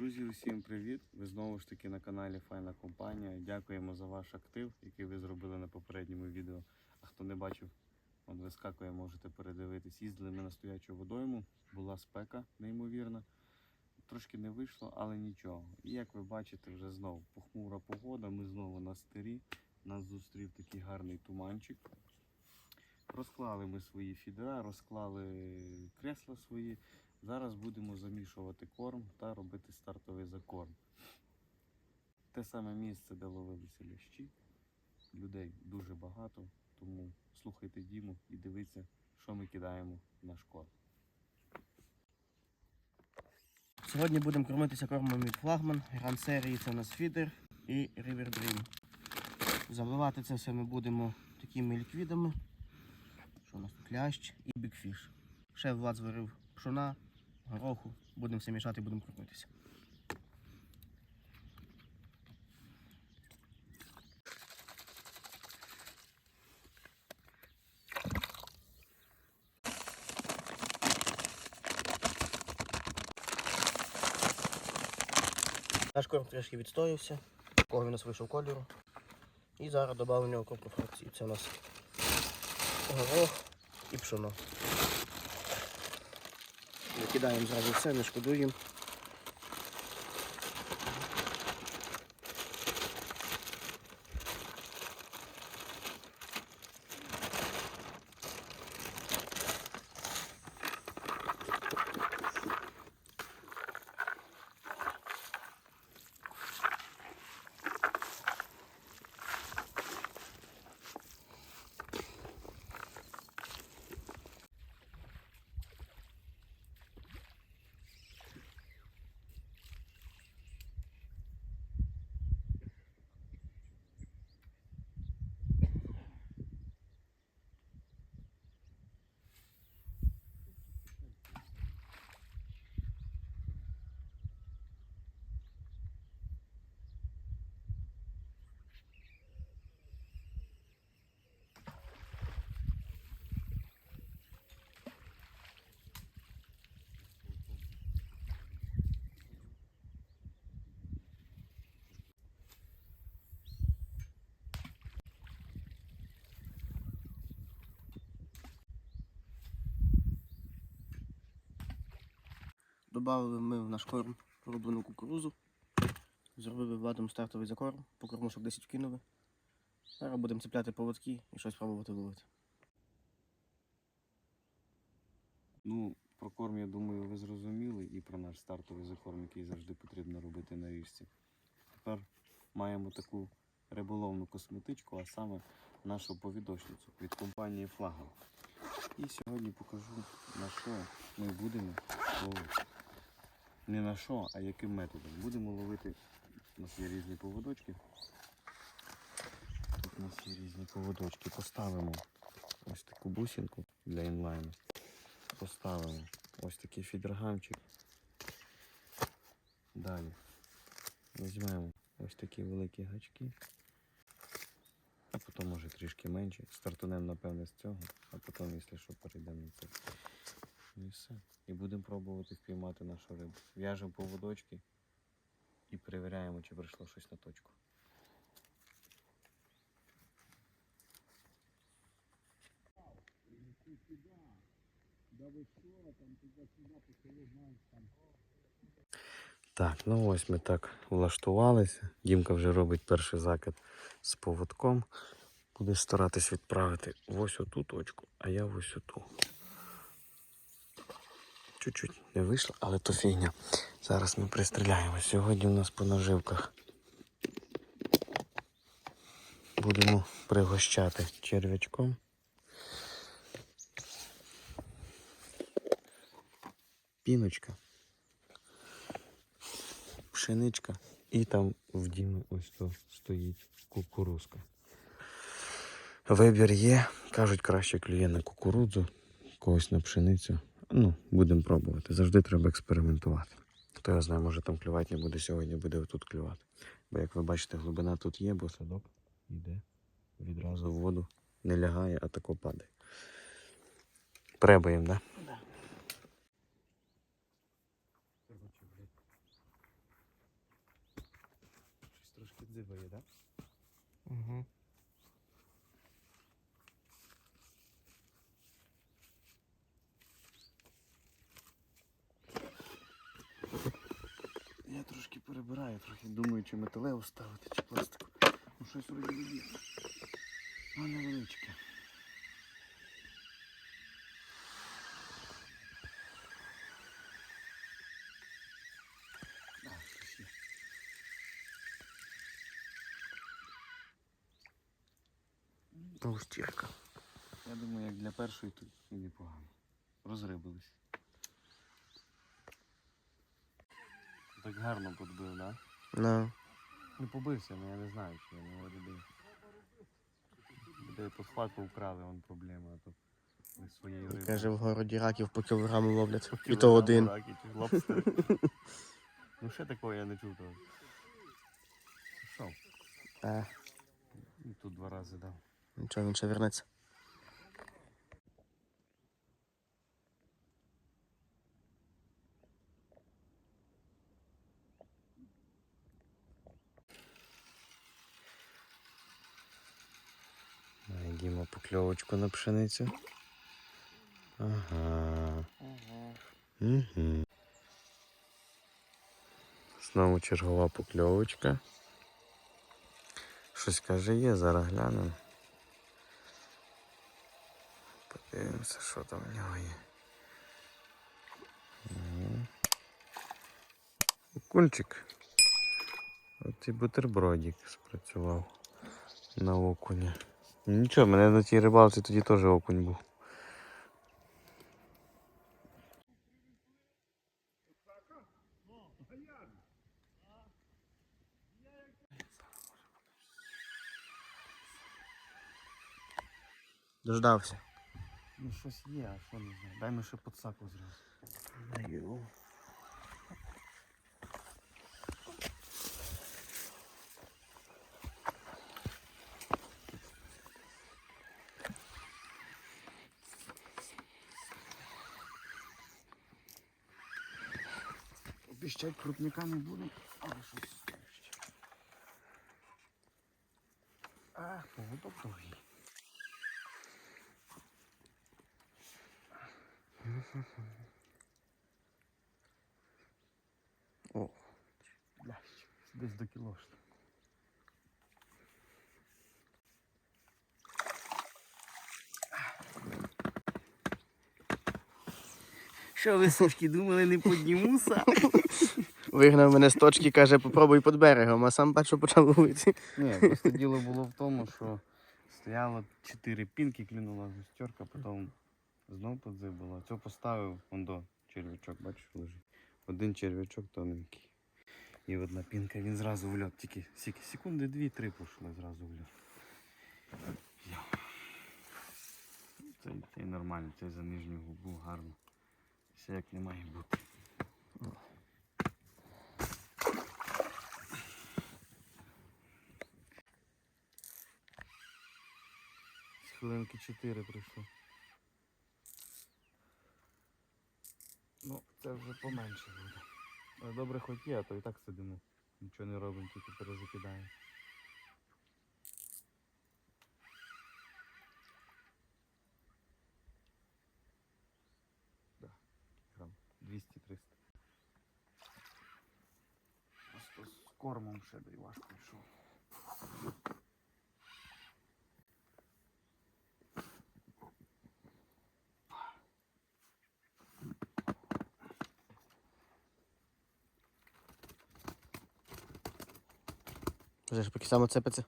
Друзі, усім привіт! Ви знову ж таки на каналі Файна Компанія. Дякуємо за ваш актив, який ви зробили на попередньому відео. А хто не бачив, он вискакує, можете передивитись. Їздили ми на стоячу водойму, була спека неймовірна. Трошки не вийшло, але нічого. І як ви бачите, вже знову похмура погода. Ми знову на стирі. Нас зустрів такий гарний туманчик. Розклали ми свої фідера, розклали кресла свої. Зараз будемо замішувати корм та робити стартовий закорм. Те саме місце, де ловилися лящі. Людей дуже багато, тому слухайте Діму і дивіться, що ми кидаємо в наш корм. Сьогодні будемо кормитися кормом від флагман. Гранд серії це у нас фідер і River Dream. Заливати це все ми будемо такими ліквідами. Що у нас тут лящ і бікфіш. Ще Влад зварив пшона, гороху. Будемо все мішати будемо кормитися. Наш корм трішки відстоявся, кого у нас вийшов кольору. І зараз додамо в нього кропку фракції. Це у нас горох і пшоно. Викидаємо зразу все, не шкодуємо. Добавили ми в наш корм рублену кукурузу. Зробили владом стартовий закорм, по кормушок 10 вкинули. Зараз будемо цепляти поводки і щось пробувати ловити. Ну, про корм, я думаю, ви зрозуміли і про наш стартовий закорм, який завжди потрібно робити на річці. Тепер маємо таку риболовну косметичку, а саме нашу повідочницю від компанії Флаган. І сьогодні покажу на що ми будемо ловити. Не на що, а яким методом. Будемо ловити. У нас є різні поводочки. Тут у нас є різні поводочки. Поставимо ось таку бусинку для інлайну. Поставимо ось такий фідергамчик. Далі візьмемо ось такі великі гачки. А потім може трішки менше. Стартунемо, напевне, з цього, а потім, якщо що, перейдемо на це. Ну і все. І будемо пробувати впіймати нашу рибу. В'яжемо поводочки і перевіряємо, чи прийшло щось на точку. Так, ну ось ми так влаштувалися. Дімка вже робить перший закид з поводком. Буде старатись відправити ось оту точку, а я ось оту. Чуть-чуть не вийшло, але то фігня. Зараз ми пристріляємо. Сьогодні у нас по наживках. Будемо пригощати черв'ячком. Піночка. Пшеничка. І там в Діми ось то стоїть кукурузка. Вибір є. Кажуть, краще клює на кукурудзу, когось на пшеницю ну, будемо пробувати. Завжди треба експериментувати. Хто я знає, може там клювати не буде сьогодні, буде тут клювати. Бо як ви бачите, глибина тут є, бо садок йде відразу в воду, не лягає, а тако падає. Пребаємо, да? Так. Щось трошки дзибає, так? Угу. Трошки трохи думаю, чи металеву ставити, чи пластику. Ну щось вроді є. А невеличке. А. Толстірка. Я думаю, як для першої тут і непогано. Розрибились. Так гарно подбив. Да? На. Ну побився, але я не знаю, чи я не робив. Де подхватку вкрали, вон проблема, а то ви своєю рибою. Каже, в городі раків по кілограму ловлять. І то Кілограм один. раки чи лобстер. ну ще такого я не чув. То. Що? А, Ну, Тут два рази дав. нічого, він ще вернеться. Найдімо покльовочку на пшеницю. Ага. Угу. Знову чергова покльовочка. Щось каже є, зараз глянемо. Подивимося, що там в нього є. Мгм. Окунчик. От і бутербродик спрацював на окуня. Нічого, в мене на тій рибалці тоді теж окунь був. Дождався. Ну щось є, а що не знаю. Дай ми ще подсаку зразу. Обіщать крупняка не буду, але щось. ще. А, поводок довгий. О. Лящ. Десь до кіло Що ви сушки думали, не піднімуся? Вигнав мене з точки, каже, попробуй під берегом, а сам бачу почав ловити. Ні, просто діло було в тому, що стояло чотири пінки, клюнула шестерка, потім знов подзибала. Це поставив он до черв'ячок, бачиш, лежить. Один черв'ячок тоненький. І одна пінка, він зразу в льот. Тільки секунди дві-три пішли зразу в льот. Йо. Цей, цей нормально, цей за нижню губу гарно. Все як не має бути. З Хвилинки 4 пройшло. Ну, це вже поменше буде. Добре хоч є, а то і так сидимо. Нічого не робимо, тільки перезакидаємо. Да, грам 200-300. Просто з кормом ще дай важко йшов. Вже ж поки саме цепиться.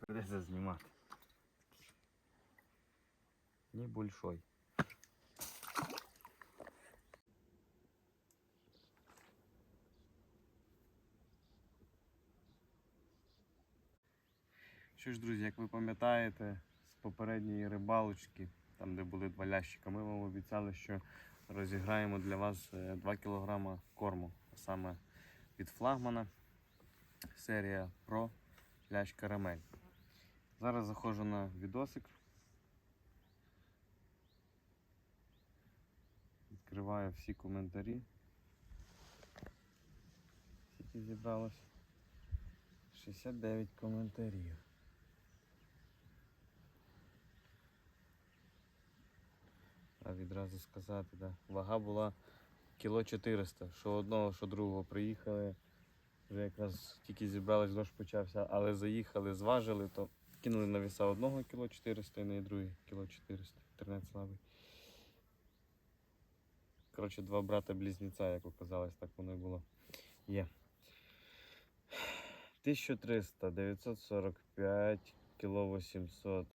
Придеться знімати. Небольшой. Що ж, друзі, як ви пам'ятаєте, з попередньої рибалочки, там де були два лящика, ми вам обіцяли, що розіграємо для вас 2 кг корму, саме від флагмана серія Pro лящ карамель. Зараз заходжу на відосик. Відкриваю всі коментарі. Скільки зібралось. 69 коментарів. А відразу сказати, да. Вага була кіло 400. Що одного, що другого приїхали. Вже якраз тільки зібрались, дощ почався, але заїхали, зважили, то кинули на віса одного кіло 400 і на другий кіло 400. 13 слабий. Коротше, два брата-близнеця, як оказалось, так воно і було. Є. 1300, 945, кіло 800.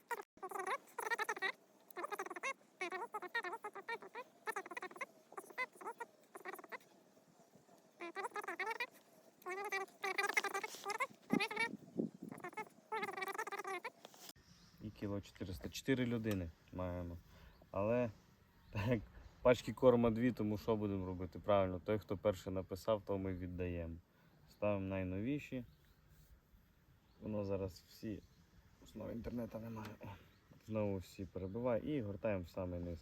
400. Чотири людини маємо. Але так, пачки корма дві, тому що будемо робити? Правильно, той, хто перший написав, то ми віддаємо. Ставимо найновіші. Воно зараз всі. Знову інтернету немає. Знову всі перебиває і гортаємо в самий низ.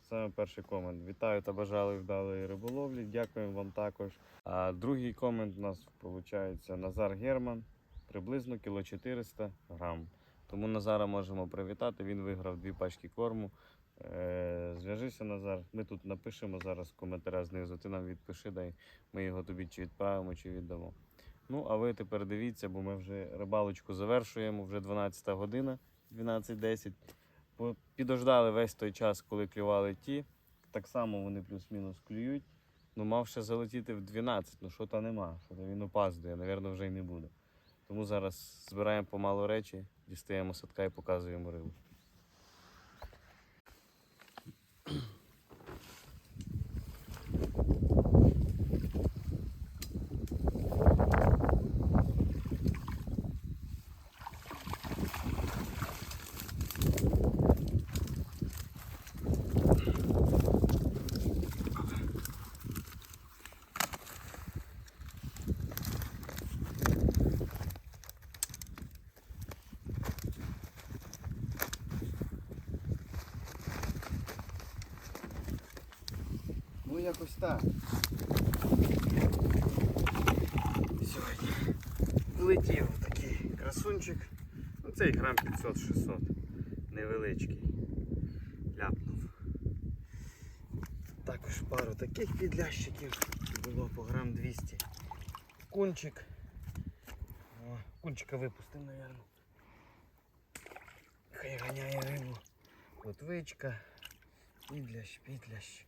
Саме перший комент. Вітаю та бажаю вдалої риболовлі. Дякуємо вам також. А другий комент у нас виходить Назар Герман. Приблизно кіло 400 грам. Тому Назара можемо привітати. Він виграв дві пачки корму. Е, Зв'яжися, Назар. Ми тут напишемо зараз в коментарях знизу. Ти нам відпиши, дай ми його тобі чи відправимо, чи віддамо. Ну, а ви тепер дивіться, бо ми вже рибалочку завершуємо, вже 12 година, 12.10. По- Підождали весь той час, коли клювали ті. Так само вони плюс-мінус клюють. Ну, мав ще залетіти в 12, ну що то нема, що він опаздує, напевно, вже й не буде. Тому зараз збираємо помалу речі, дістаємо садка і показуємо рибу. Якось так. Сьогодні влетів такий красунчик. Ну, цей грам 500-600. Невеличкий. Ляпнув. Також пару таких підлящиків. Було по грам 200. Кунчик. О, кунчика випустив, мабуть. Хай ганяє рибу. Плотвичка. Підлящ, підлящ.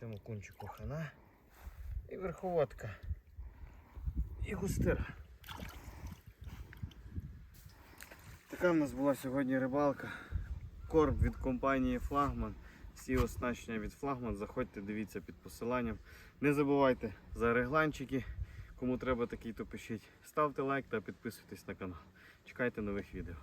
Цьому кунчику хана. І верховодка. І густира. Така в нас була сьогодні рибалка. Корм від компанії Флагман. Всі оснащення від Флагман. Заходьте, дивіться під посиланням. Не забувайте за регланчики. Кому треба такий, то пишіть. Ставте лайк та підписуйтесь на канал. Чекайте нових відео.